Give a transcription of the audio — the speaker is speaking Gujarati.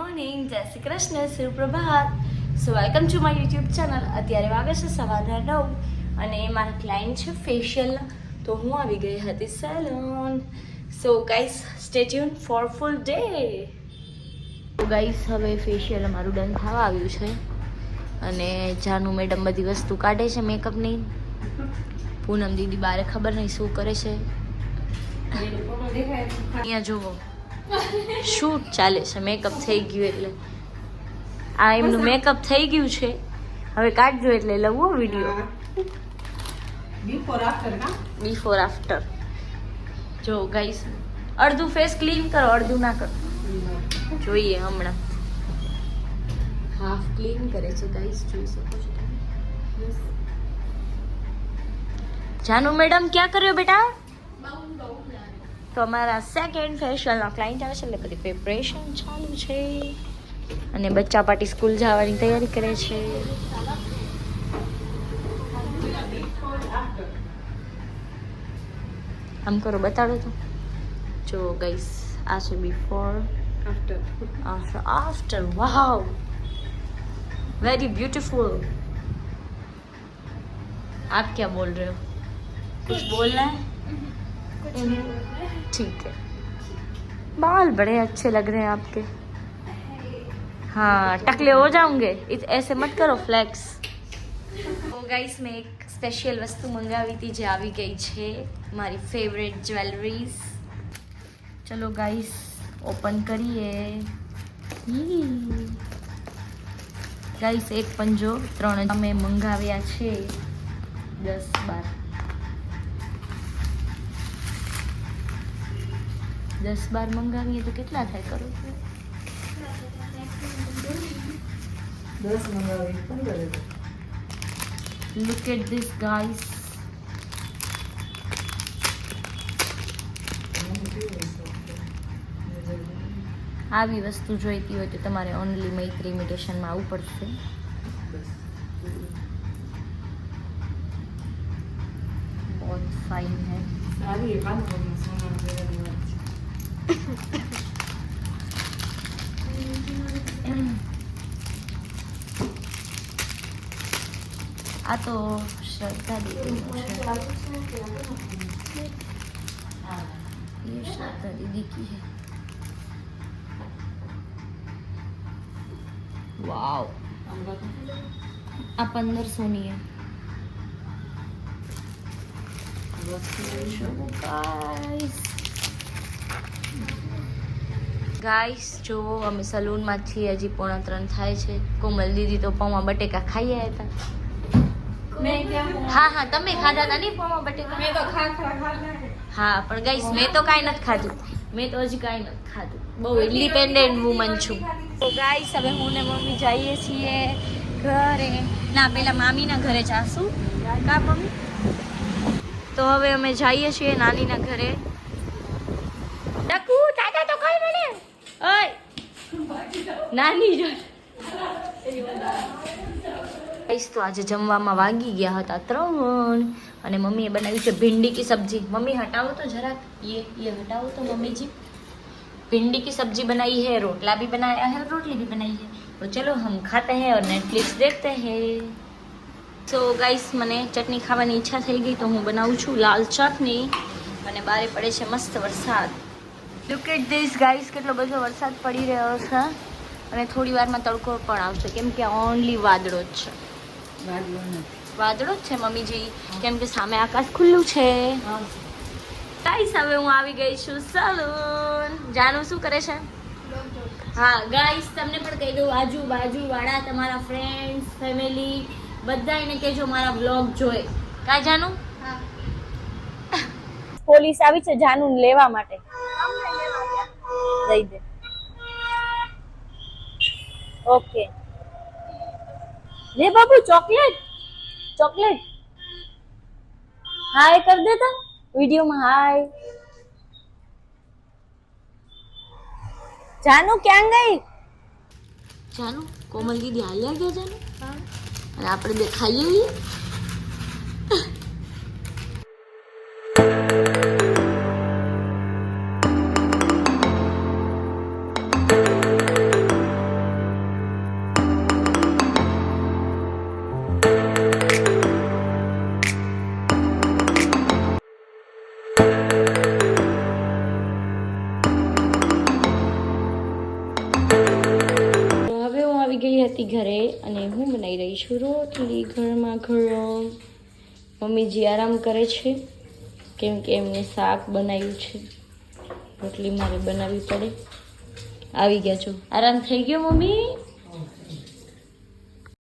મોર્નિંગ જય Shri Krishna સુપ્રભાત. So welcome to my YouTube channel અત્યારે વાગે છે સવારના નવ અને મારા ક્લાયન્ટ છે ફેશિયલ તો હું આવી ગઈ હતી salon so guys સ્ટેચ્યુન for full day guys હવે ફેશિયલ અમારું ડન થવા આવ્યું છે. અને જાનુ મેડમ બધી વસ્તુ કાઢે છે મેકઅપની પૂનમ દીદી બારે ખબર નહીં શું કરે છે. અહીંયા જુઓ. શૂટ ચાલે છે? મેકઅપ થઈ ગયું એટલે. આ એમનું મેકઅપ થઈ ગયું છે. હવે કાઢજો એટલે લવો video before after before after જો ગાઈસ અડધું ફેસ ક્લીન કરો અડધું ના કરો. જોઈએ હમણાં. હાફ ક્લીન કરે છે ગાઈસ જોઈ શકો છો જાનુ મેડમ ક્યાં કર્યો બેટા? તો અમારા સેકન્ડ ફેશિયલના ક્લાયન્ટ આવે છે એટલે બધી પ્રિપરેશન ચાલુ છે અને બચ્ચા પાર્ટી સ્કૂલ જવાની તૈયારી કરે છે આમ કરો બતાડો તો જો ગઈસ આ છે before after after after wow very beautiful आप क्या बोल रहे हो कुछ बोलना है ठीक है बाल बड़े अच्छे लग रहे हैं आपके हाँ टकले हो जाओगे इत- ऐसे मत करो फ्लेक्स તો ગાઈસ મેં એક સ્પેશિયલ વસ્તુ મંગાવી હતી જે આવી ગઈ છે મારી ફેવરેટ જ્વેલરીઝ ચલો ગાઈસ ઓપન કરીએ ગાઈસ એક પંજો ત્રણ અમે મંગાવ્યા છે દસ બાર દસ બાર મંગાવીએ તો કેટલા થાય કરો દસ મંગાવી પંદર લુક એટ ધીસ ગાઈસ આવી વસ્તુ જોઈતી હોય તો તમારે ઓનલી મૈત્રી ઇમિટેશનમાં આવવું પડશે. બહુ ફાઇન હે. સારી એ આ તો શ્રદ્ધા દીદીનું છે ये श्रद्धा दीदी की है वाओ આ પંદરસોની है ગાઈસ જો અમે સલૂનમાં છીએ હજી પોણા ત્રણ થાય છે કોમલ દીદી તો પૌવા બટેકા ખાઈ આવ્યા હતા મેં ક્યાં હા હા તમે ખાધા હતા નહીં પૌવા બટેકા? મેં તો ખાખરા ખાધા હા પણ ગાઈસ મેં તો કાંઈ નથી ખાધું. મેં તો હજી કાંઈ નથી ખાધું. બહુ ઇન્ડિપેન્ડન્ટ વુમન છું. તો ગાઈસ હવે હું ને મમ્મી જઈએ છીએ ઘરે. ના પેલા મામીના ઘરે જાશું. કા મમ્મી? તો હવે અમે જઈએ છીએ નાનીના ઘરે. ડકુ દાદા તો કઈ મને ઓય. નાની જો ગાઈસ તો આજે જમવામાં વાગી ગયા હતા ત્રણ અને મમ્મીએ બનાવી છે ભીંડી કી સબ્જી મમ્મી હટાવો તો જરાક ये ये हटाओ तो मम्मी जी भिंडी की सब्जी बनाई है रोटला भी बनाया है और रोटली भी बनाई है तो चलो हम खाते हैं और नेटफ्लिक्स देखते हैं સો ગાઈસ મને ચટણી ખાવાની ઈચ્છા થઈ ગઈ તો હું બનાવું છું લાલ ચટણી અને બારે પડે છે મસ્ત વરસાદ લુક એટ ધીસ ગાઈસ કેટલો બધો વરસાદ પડી રહ્યો છે અને થોડી વારમાં તડકો પણ આવશે કેમ કે ઓનલી વાદળો જ છે વાદળો જ છે મમ્મીજી. કેમ કે સામે આકાશ ખુલ્લું છે. ગાઈસ હવે હું આવી ગઈ છું. સલૂન જાનું શું કરે છે? હા ગાઈસ તમને પણ કહી દઉં આજુબાજુ વાળા તમારા ફ્રેન્ડ્સ ફેમિલી બધા એને કહેજો મારા બ્લોગ જોઈ કા જાનું? પોલીસ આવી છે જાનું લેવા માટે. દઈ દે. ઓકે. લે બાબુ ચોકલેટ? ચોકલેટ? હાય કર દેતા વિડીયોમાં હાય જાનુ ક્યાં ગઈ? જાનુ કોમલ દીદી હાલ્યા ગયા જાનુ? અને આપણે બે ખાઈએ આવી ગઈ હતી ઘરે અને હું બનાવી રહી છું. રોટલી ઘરમાં ગરમ મમ્મીજી આરામ કરે છે, કેમ કે એમને શાક બનાવ્યું છે. રોટલી મારે બનાવવી પડે. આવી ગયા છો. આરામ થઈ ગયો મમ્મી?